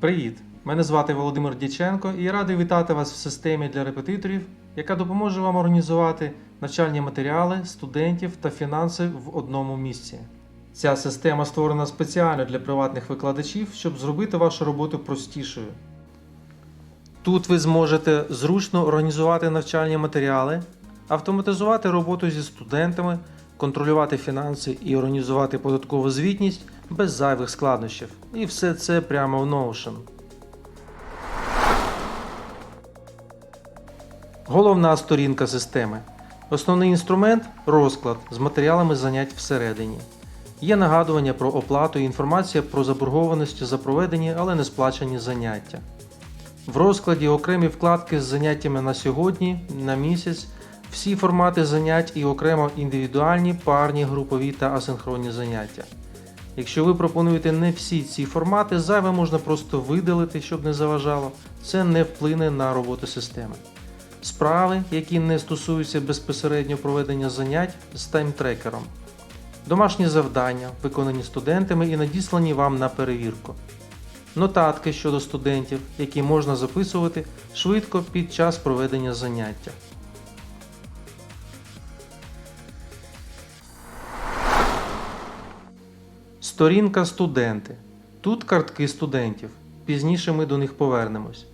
Привіт! Мене звати Володимир Дяченко і я радий вітати вас в системі для репетиторів, яка допоможе вам організувати навчальні матеріали, студентів та фінанси в одному місці. Ця система створена спеціально для приватних викладачів, щоб зробити вашу роботу простішою. Тут ви зможете зручно організувати навчальні матеріали, автоматизувати роботу зі студентами, контролювати фінанси і організувати податкову звітність без зайвих складнощів. І все це прямо в Notion. Головна сторінка системи. Основний інструмент розклад з матеріалами занять всередині. Є нагадування про оплату і інформація про заборгованості за проведені, але не сплачені заняття. В розкладі окремі вкладки з заняттями на сьогодні, на місяць, всі формати занять і окремо індивідуальні, парні, групові та асинхронні заняття. Якщо ви пропонуєте не всі ці формати, зайве можна просто видалити, щоб не заважало. Це не вплине на роботу системи. Справи, які не стосуються безпосередньо проведення занять з таймтрекером. Домашні завдання, виконані студентами і надіслані вам на перевірку. Нотатки щодо студентів, які можна записувати швидко під час проведення заняття. Сторінка студенти. Тут картки студентів. Пізніше ми до них повернемось.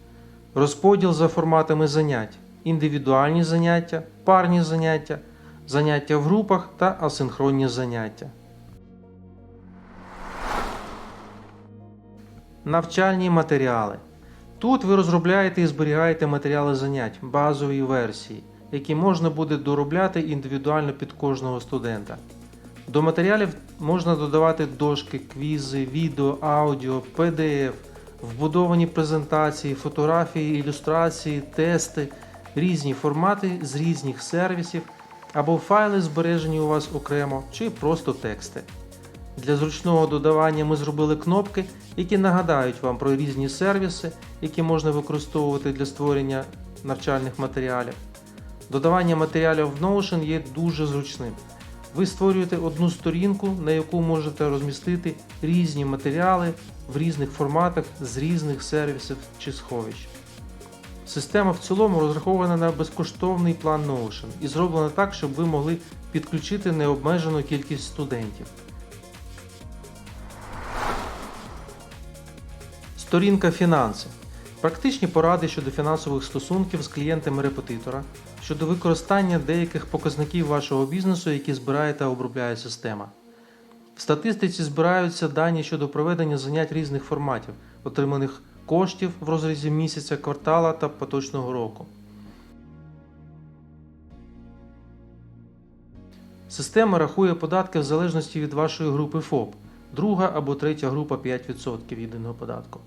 Розподіл за форматами занять: індивідуальні заняття, парні заняття, заняття в групах та асинхронні заняття. Навчальні матеріали. Тут ви розробляєте і зберігаєте матеріали занять базової версії, які можна буде доробляти індивідуально під кожного студента. До матеріалів можна додавати дошки, квізи, відео, аудіо, PDF, вбудовані презентації, фотографії, ілюстрації, тести, різні формати з різних сервісів або файли збережені у вас окремо, чи просто тексти. Для зручного додавання ми зробили кнопки, які нагадають вам про різні сервіси, які можна використовувати для створення навчальних матеріалів. Додавання матеріалів в Notion є дуже зручним. Ви створюєте одну сторінку, на яку можете розмістити різні матеріали в різних форматах з різних сервісів чи сховищ. Система в цілому розрахована на безкоштовний план Notion і зроблена так, щоб ви могли підключити необмежену кількість студентів. Сторінка фінанси. Практичні поради щодо фінансових стосунків з клієнтами репетитора, щодо використання деяких показників вашого бізнесу, які збирає та обробляє система. В статистиці збираються дані щодо проведення занять різних форматів, отриманих коштів в розрізі місяця, квартала та поточного року. Система рахує податки в залежності від вашої групи ФОП, друга або третя група 5% єдиного податку.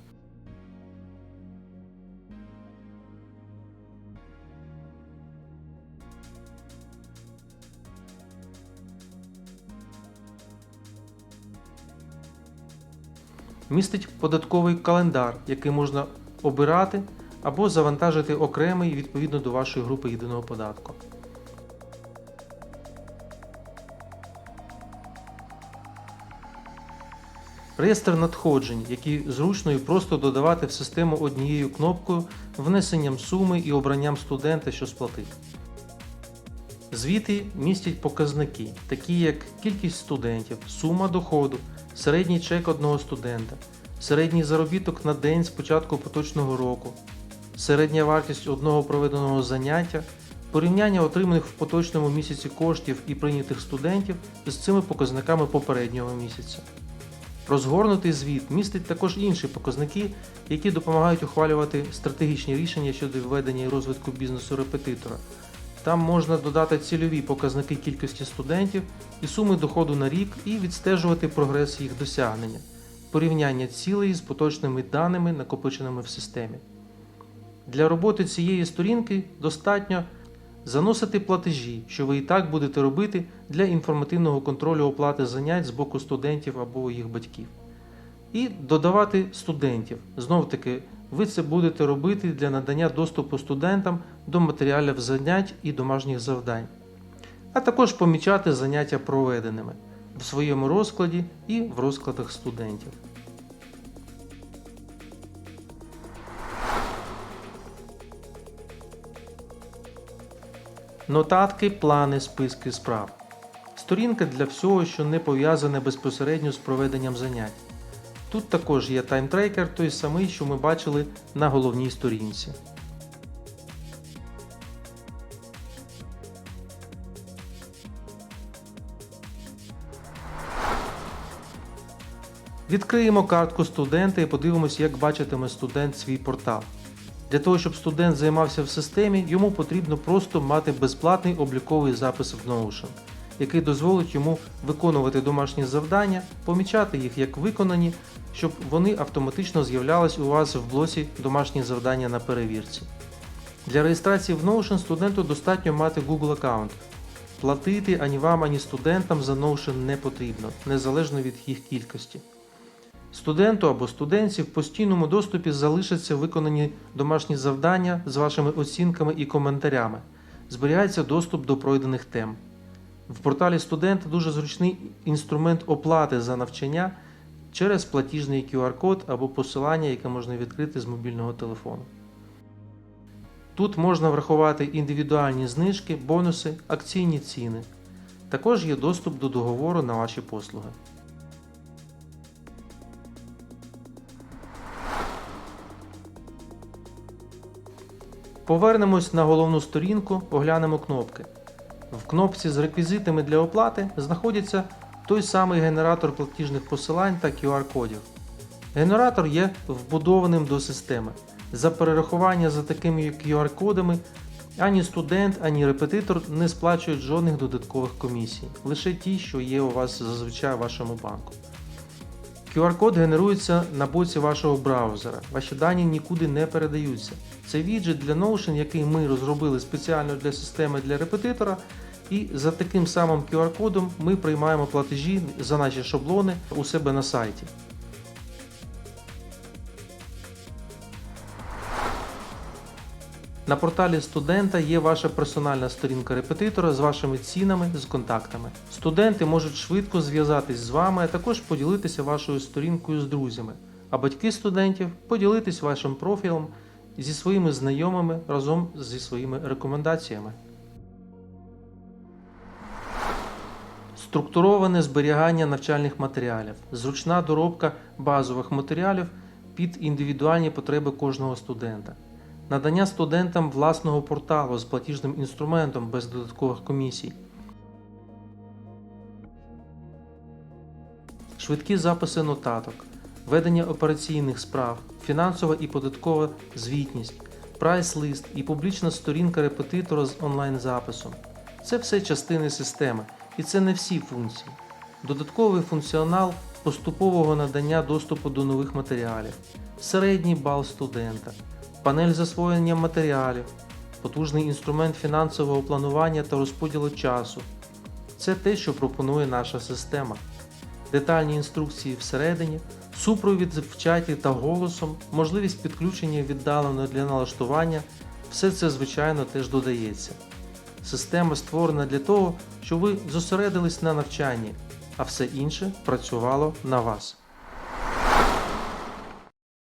Містить податковий календар, який можна обирати або завантажити окремий відповідно до вашої групи єдиного податку. Реєстр надходжень, який зручно і просто додавати в систему однією кнопкою внесенням суми і обранням студента, що сплатив. Звіти містять показники, такі як кількість студентів, сума доходу, середній чек одного студента, середній заробіток на день з початку поточного року, середня вартість одного проведеного заняття, порівняння отриманих в поточному місяці коштів і прийнятих студентів з цими показниками попереднього місяця. Розгорнутий звіт містить також інші показники, які допомагають ухвалювати стратегічні рішення щодо введення і розвитку бізнесу репетитора. Там можна додати цільові показники кількості студентів і суми доходу на рік і відстежувати прогрес їх досягнення, порівняння цілей з поточними даними, накопиченими в системі. Для роботи цієї сторінки достатньо заносити платежі, що ви і так будете робити для інформативного контролю оплати занять з боку студентів або їх батьків. І додавати студентів. Знов таки, ви це будете робити для надання доступу студентам до матеріалів занять і домашніх завдань, а також помічати заняття проведеними в своєму розкладі і в розкладах студентів. Нотатки, плани, списки справ. Сторінка для всього, що не пов'язане безпосередньо з проведенням занять. Тут також є таймтрекер, той самий, що ми бачили на головній сторінці. Відкриємо картку студента і подивимося, як бачитиме студент свій портал. Для того, щоб студент займався в системі, йому потрібно просто мати безплатний обліковий запис в Notion, який дозволить йому виконувати домашні завдання, помічати їх як виконані, щоб вони автоматично з'являлись у вас в блоці домашні завдання на перевірці. Для реєстрації в Notion студенту достатньо мати Google аккаунт. Платити ані вам, ані студентам за Notion не потрібно, незалежно від їх кількості. Студенту або студентці в постійному доступі залишаться виконані домашні завдання з вашими оцінками і коментарями. Зберігається доступ до пройдених тем. В порталі студента дуже зручний інструмент оплати за навчання через платіжний QR-код або посилання, яке можна відкрити з мобільного телефону. Тут можна врахувати індивідуальні знижки, бонуси, акційні ціни. Також є доступ до договору на ваші послуги. Повернемось на головну сторінку, оглянемо кнопки. В кнопці з реквізитами для оплати знаходиться той самий генератор платіжних посилань та QR-кодів. Генератор є вбудованим до системи. За перерахування за такими QR-кодами ані студент, ані репетитор не сплачують жодних додаткових комісій, лише ті, що є у вас зазвичай в вашому банку. QR-код генерується на боці вашого браузера. Ваші дані нікуди не передаються. Це віджит для Notion, який ми розробили спеціально для системи для репетитора. І за таким самим QR-кодом ми приймаємо платежі за наші шаблони у себе на сайті. На порталі студента є ваша персональна сторінка репетитора з вашими цінами, з контактами. Студенти можуть швидко зв'язатись з вами, а також поділитися вашою сторінкою з друзями, а батьки студентів поділитись вашим профілем зі своїми знайомими разом зі своїми рекомендаціями. Структуроване зберігання навчальних матеріалів, зручна доробка базових матеріалів під індивідуальні потреби кожного студента, надання студентам власного порталу з платіжним інструментом без додаткових комісій, швидкі записи нотаток, ведення операційних справ, фінансова і податкова звітність, прайс-лист і публічна сторінка репетитора з онлайн-записом. Це все частини системи, і це не всі функції. Додатковий функціонал поступового надання доступу до нових матеріалів, середній бал студента, панель засвоєння матеріалів, потужний інструмент фінансового планування та розподілу часу. Це те, що пропонує наша система. Детальні інструкції всередині, супровід в чаті та голосом, можливість підключення віддалено для налаштування все це, звичайно, теж додається. Система створена для того, щоб ви зосередились на навчанні, а все інше працювало на вас.